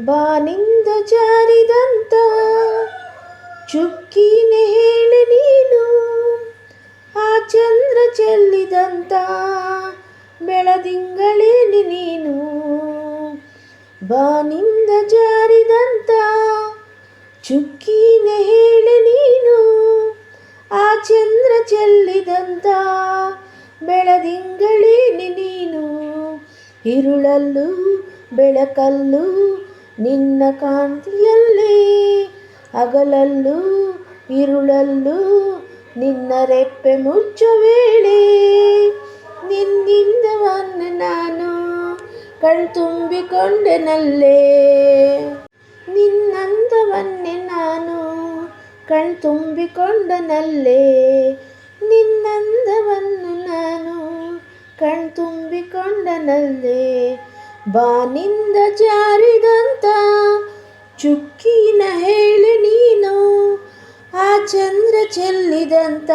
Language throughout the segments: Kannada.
ಬಾನಿಂದ ಜಾರಿದಂತ ಚುಕ್ಕಿ ಹೇಳು ನೀನು, ಆ ಚಂದ್ರ ಚೆಲ್ಲಿದಂತ ಬೆಳದಿಂಗಳೇನು ನೀನು. ಬಾನಿಂದ ಜಾರಿದಂತ ಚುಕ್ಕಿ ಹೇಳು ನೀನು, ಆ ಚಂದ್ರ ಚೆಲ್ಲಿದಂತ ಬೆಳದಿಂಗಳೇನು ನೀನು. ಇರುಳಲ್ಲೂ, ಬೆಳಕಲ್ಲೂ ನಿನ್ನ ಕಾಂತಿಯಲ್ಲೇ ಅಗಲಲ್ಲೂ ಇರುಳಲ್ಲೂ ನಿನ್ನ ರೆಪ್ಪೆ ಮುಚ್ಚುವೇಳಿ ವೇಳೆ. ನಿನ್ನಿಂದವನ್ನು ನಾನು ಕಣ್ತುಂಬಿಕೊಂಡೆನಲ್ಲೇ. ನಿನ್ನಂದವನ್ನೇ ನಾನು ಕಣ್ತುಂಬಿಕೊಂಡನಲ್ಲೇ. ನಿನ್ನಂದವನ್ನು ನಾನು ಕಣ್ತುಂಬಿಕೊಂಡನಲ್ಲೇ. ಬಾನಿಂದ ಜಾರಿದಂತ ಚುಕ್ಕಿನ ಹೇಳಿ ನೀನು, ಆ ಚಂದ್ರ ಚೆಲ್ಲಿದಂತ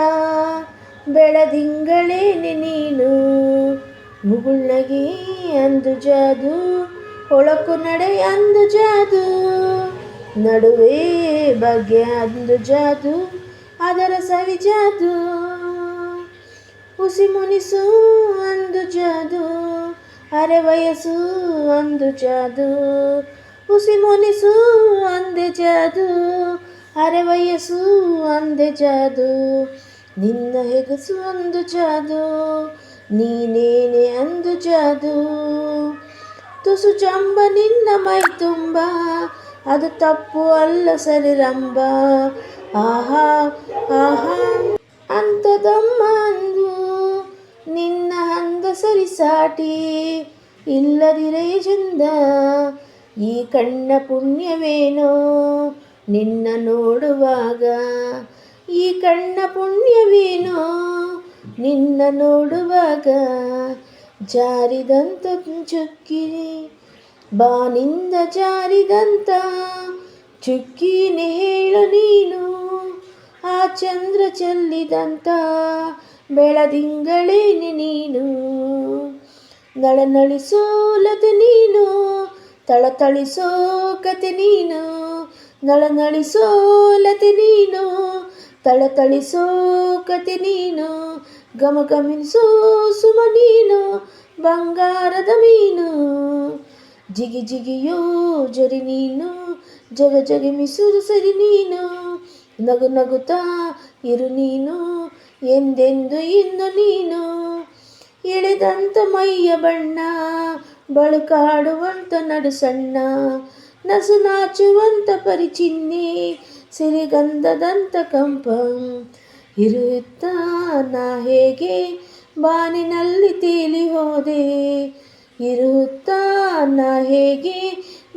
ಬೆಳದಿಂಗಳೇನೆ ನೀನು. ಮುಗುಳ್ನಗೆ ಅಂದು ಜಾದು, ಒಳಕು ನಡೆ ಅಂದು ಜಾದು, ನಡುವೆ ಬಗ್ಗೆ ಅಂದು ಜಾದು, ಅದರ ಸವಿ ಜಾದು. ಉಸಿ ಮುನಿಸು ಅಂದು ಜಾದು. ಅರೆ ವಯಸ್ಸು ಒಂದು ಜಾದು ಹುಸಿ ಮುನಿಸು ಅಂದೆ ಜಾದು. ಅರೆ ವಯಸ್ಸು ಅಂದೆ ಜಾದು, ನಿನ್ನ ಹೆಗಸು ಒಂದು ಜಾದು, ನೀನೇನೆ ಅಂದು ಜಾದು. ತುಸು ಚಂಬ ನಿನ್ನ ಮೈ ತುಂಬ, ಅದು ತಪ್ಪು ಅಲ್ಲ ಸರಿರಂಬ ಆಹಾ ಆಹಾ, ಅಂತದಮ್ಮ ಸರಿಸಾಟಿ ಇಲ್ಲದಿರೇ ಚಂದ, ಈ ಕಣ್ಣ ಪುಣ್ಯವೇನೋ ನಿನ್ನ ನೋಡುವಾಗ? ಈ ಕಣ್ಣ ಪುಣ್ಯವೇನೋ ನಿನ್ನ ನೋಡುವಾಗ? ಜಾರಿದಂತ ಚುಕ್ಕಿ, ಬಾನಿಂದ ಜಾರಿದಂತ ಚುಕ್ಕಿನೇ ಹೇಳು ನೀನು. ಆ ಚಂದ್ರ ಚೆಲ್ಲಿದಂತ ಬೆಳದಿಂಗಳೇನೆ ನೀನು. ನಳನಳಿಸೋಲತೆ ನೀನು ತಳತಳಿಸೋ ಕತೆ ನೀನು ನಳನಳಿಸೋಲತೆ ನೀನು ತಳತಳಿಸೋ ಕತೆ ನೀನು ಗಮಗಮಿಸೋ ಸುಮ ನೀನು ಬಂಗಾರದ ಮೀನು ಜಿಗಿ ಜಿಗಿಯೋ ಜರಿ ನೀನು ಜಗ ಜಗಮಿಸುರು ಸರಿ ನೀನು ನಗು ನಗುತ್ತಾ ಇರು ನೀನು ಎಂದೆಂದು ಇನ್ನು ನೀನು ಎಳೆದಂತ ಮೈಯ ಬಣ್ಣ, ಬಳುಕಾಡುವಂತ ನಡುಸಣ್ಣ ನಸು ನಾಚುವಂತ ಪರಿಚಿನ್ನಿ, ಸಿರಿಗಂಧದಂತ ಕಂಪ. ಇರುತ್ತ ನಾ ಹೇಗೆ ಬಾನಿನಲ್ಲಿ ತೇಲಿ ಹೋದೆ? ಇರುತ್ತಾ ನಾ ಹೇಗೆ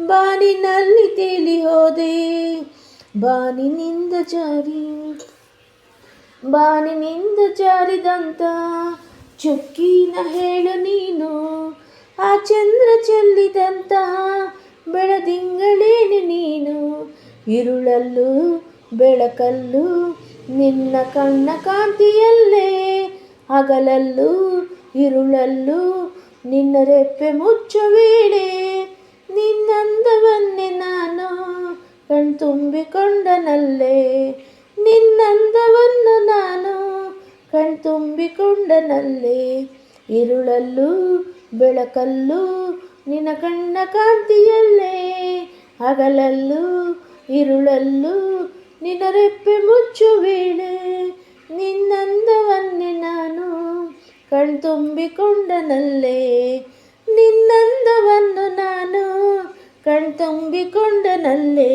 ಬಾನಿನಲ್ಲಿ ತೇಲಿ ಹೋದೆ? ಬಾನಿನಿಂದ ಜಾರಿ, ಬಾನಿನಿಂದ ಜಾರಿದಂತ ಚಕ್ಕಿನ ಹೇಳು ನೀನು, ಆ ಚಂದ್ರ ಚೆಲ್ಲಿದಂತಹ ಬೆಳದಿಂಗಳೇನು ನೀನು? ಇರುಳಲ್ಲೂ ಬೆಳಕಲ್ಲು ನಿನ್ನ ಕಣ್ಣ ಕಾಂತಿಯಲ್ಲೇ, ಹಗಲಲ್ಲೂ ಇರುಳಲ್ಲೂ ನಿನ್ನ ರೆಪ್ಪೆ ಮುಚ್ಚುವೇಳೆ ನಿನ್ನಂದವನ್ನೇ ನಾನು ಕಣ್ತುಂಬಿಕೊಂಡನಲ್ಲೇ, ನಿನ್ನಂದವನ್ನು ನಾನು ಕಣ್ತುಂಬಿಕೊಂಡನಲ್ಲಿ ಇರುಳಲ್ಲೂ ಬೆಳಕಲ್ಲೂ, ನಿನ್ನ ಕಣ್ಣ ಕಾಂತಿಯಲ್ಲೇ, ಹಗಲಲ್ಲೂ ನಿನ ರೆಪ್ಪೆ ಮುಚ್ಚು ವೇಳೆ ನಿನ್ನಂದವನ್ನೇ ನಾನು ಕಣ್ತುಂಬಿಕೊಂಡನಲ್ಲೇ, ನಿನ್ನಂದವನ್ನು ನಾನು ಕಣ್ತುಂಬಿಕೊಂಡನಲ್ಲೇ.